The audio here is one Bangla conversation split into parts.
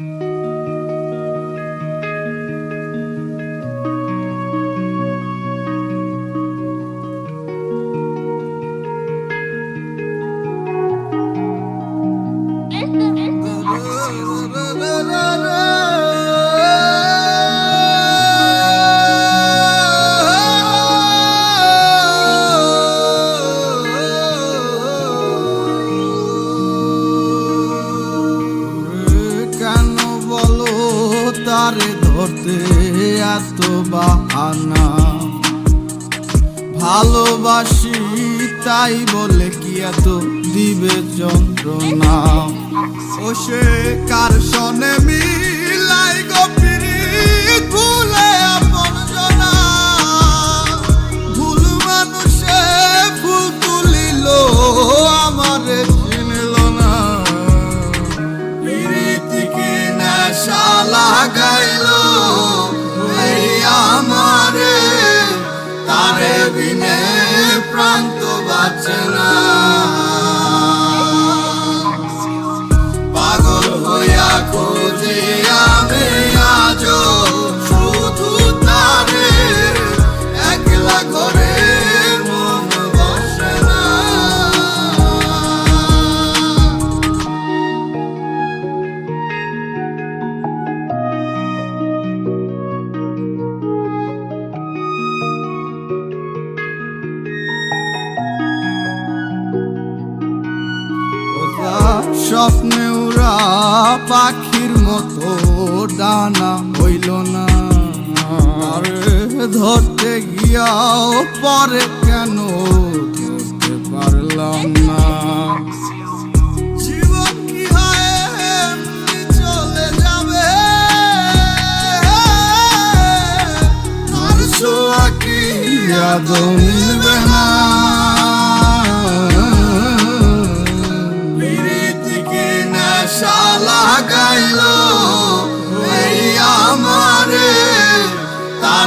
কেন তারে ধরতে এত বাহানা। ভালোবাসি তাই বলে কি এত দিবে যন্ত্রণা? ও সে কার সনে মিলাই স্বপ্নে উড়া পাখির মতো ডানা হইল না। আরে ধরতে গিয়াও পরে কেন ধরতে পারলাম না। আদৌ মিলবে না?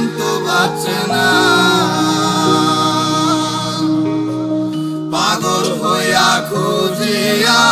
প্রান্ত বাঁচে না পাগল হইয়া খুঁজি আমি আজ